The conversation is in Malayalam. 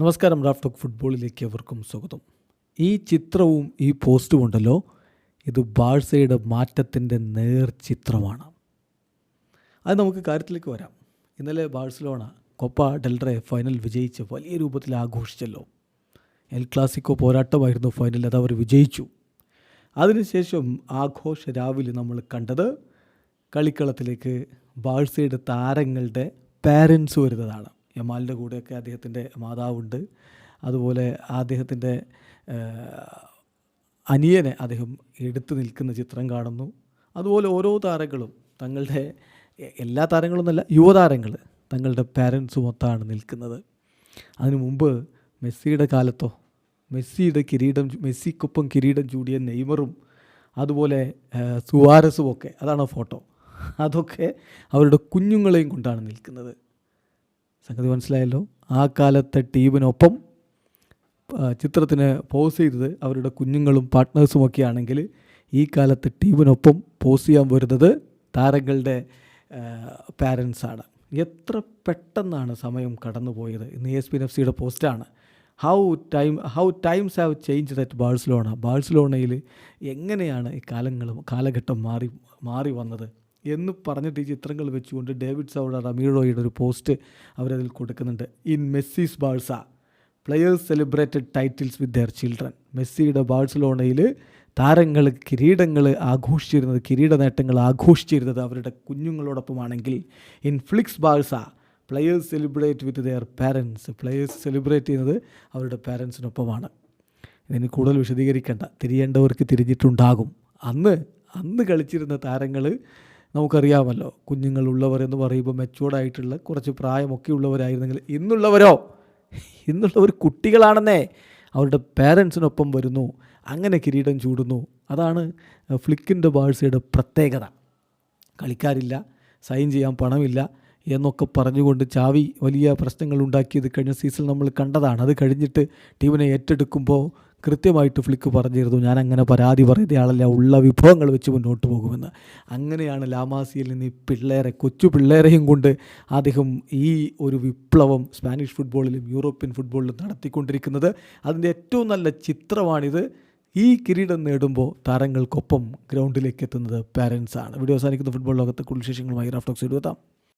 നമസ്കാരം റാഫ് ടോക്ക് ഫുട്ബോളിലേക്ക് അവർക്കും സ്വാഗതം. ഈ ചിത്രവും ഈ പോസ്റ്റും ഉണ്ടല്ലോ ഇത് ബാഴ്സയുടെ മാറ്റത്തിന്റെ നേർ ചിത്രമാണ്. അത് നമുക്ക് കാര്യത്തിലേക്ക് വരാം. ഇന്നലെ ബാഴ്സലോണ കൊപ്പ ഡെൽറെ ഫൈനൽ വിജയിച്ച് വലിയ രൂപത്തിൽ ആഘോഷിച്ചല്ലോ. എൽ ക്ലാസിക്കോ പോരാട്ടമായിരുന്നു ഫൈനൽ അത് അവർ വിജയിച്ചു. അതിനുശേഷം ആഘോഷ രാവിലെ നമ്മൾ കണ്ടത് കളിക്കളത്തിലേക്ക് ബാഴ്സയുടെ താരങ്ങളുടെ പാരൻസ് വരുന്നതാണ്. യമാലിന്റെ കൂടെയൊക്കെ അദ്ദേഹത്തിന്റെ മാതാവുണ്ട്. അതുപോലെ അദ്ദേഹത്തിന്റെ അനിയനെ അദ്ദേഹം എടുത്തു നിൽക്കുന്ന ചിത്രം കാണുന്നു. അതുപോലെ ഓരോ താരങ്ങളും തങ്ങളുടെ എല്ലാ താരങ്ങളൊന്നുമല്ല യുവതാരങ്ങൾ തങ്ങളുടെ പാരൻസും ഒത്താണ് നിൽക്കുന്നത്. അതിനു മുമ്പ് മെസ്സിയുടെ കാലത്തോ മെസ്സിയുടെ കിരീടം മെസ്സിക്കൊപ്പം കിരീടം ചൂടിയ നെയ്മറും അതുപോലെ സുവാരസുമൊക്കെ അതാണ് ഫോട്ടോ? അതൊക്കെ അവരുടെ കുഞ്ഞുങ്ങളെയും കൊണ്ടാണ് നിൽക്കുന്നത്. സംഗതി മനസ്സിലായല്ലോ. ആ കാലത്തെ ടീമിനൊപ്പം ചിത്രത്തിന് പോസ് ചെയ്തത് അവരുടെ കുഞ്ഞുങ്ങളും പാർട്ട്നേഴ്സും ഒക്കെ ആണെങ്കിൽ ഈ കാലത്ത് ടീമിനൊപ്പം പോസ് ചെയ്യാൻ വരുന്നത് താരങ്ങളുടെ പാരൻസാണ് എത്ര പെട്ടെന്നാണ് സമയം കടന്നുപോയത്. ഇന്ന് എസ് പി എഫ് സിയുടെ പോസ്റ്റാണ് how time how times have change that Barcelona ബാഴ്സലോണയിൽ എങ്ങനെയാണ് ഈ കാലങ്ങളും കാലഘട്ടം മാറി മാറി വന്നത്? എന്ന് പറഞ്ഞിട്ട് ഈ ചിത്രങ്ങൾ വെച്ചുകൊണ്ട് ഡേവിഡ് സൗഡ റമീറോയുടെ ഒരു പോസ്റ്റ് അവരതിൽ കൊടുക്കുന്നുണ്ട്. In Messi's Barca players celebrated titles with their children മെസ്സിയുടെ ബാഴ്സലോണയിൽ താരങ്ങൾ കിരീടങ്ങൾ ആഘോഷിച്ചിരുന്നത് കിരീട നേട്ടങ്ങൾ ആഘോഷിച്ചിരുന്നത് അവരുടെ കുഞ്ഞുങ്ങളോടൊപ്പമാണെങ്കിൽ in Flick's Barca players celebrate with their parents players celebrate ചെയ്യുന്നത് അവരുടെ പാരൻസിനൊപ്പമാണ് ഇതിന് കൂടുതൽ വിശദീകരിക്കേണ്ട തിരിയേണ്ടവർക്ക് തിരിഞ്ഞിട്ടുണ്ടാകും. അന്ന് അന്ന് കളിച്ചിരുന്ന താരങ്ങൾ നമുക്കറിയാമല്ലോ കുഞ്ഞുങ്ങളുള്ളവർ എന്ന് പറയുമ്പോൾ മെച്ചുവേർഡായിട്ടുള്ള കുറച്ച് പ്രായമൊക്കെ ഉള്ളവരായിരുന്നെങ്കിൽ ഇന്നുള്ളവരോ? ഇന്നുള്ളവർ കുട്ടികളാണെന്നേ. അവരുടെ പേരൻസിനൊപ്പം വരുന്നു അങ്ങനെ കിരീടം ചൂടുന്നു. അതാണ് ഫ്ലിക്കിന്റെ ബാഴ്സയുടെ പ്രത്യേകത. കളിക്കാരില്ല സൈൻ ചെയ്യാൻ പണമില്ല എന്നൊക്കെ പറഞ്ഞുകൊണ്ട് ചാവി വലിയ പ്രശ്നങ്ങൾ ഉണ്ടാക്കിയത് കഴിഞ്ഞ സീസണിൽ നമ്മൾ കണ്ടതാണ്. അത് കഴിഞ്ഞിട്ട് ടീമിനെ ഏറ്റെടുക്കുമ്പോൾ കൃത്യമായിട്ട് ഫ്ലിക്ക് പറഞ്ഞിരുന്നു. ഞാൻ അങ്ങനെ പരാതി പറയുന്ന ആളല്ല ഉള്ള വിഭവങ്ങൾ വെച്ച് മുന്നോട്ട് പോകുമെന്ന്. അങ്ങനെയാണ് ലാമാസിയിൽ നിന്ന് ഈ പിള്ളേരെ കൊച്ചു പിള്ളേരെയും കൊണ്ട് അദ്ദേഹം ഈ ഒരു വിപ്ലവം സ്പാനിഷ് ഫുട്ബോളിലും യൂറോപ്യൻ ഫുട്ബോളിലും നടത്തിക്കൊണ്ടിരിക്കുന്നത്. അതിന്റെ ഏറ്റവും നല്ല ചിത്രമാണിത്. ഈ കിരീടം നേടുമ്പോൾ താരങ്ങൾക്കൊപ്പം ഗ്രൗണ്ടിലേക്ക് എത്തുന്നത് പാരൻസാണ് വീഡിയോ അവസാനിക്കുന്ന. ഫുട്ബോൾ ലോകത്തെ കൂടുതൽ റാഫ്റ്റോക്സ് എഴുതാം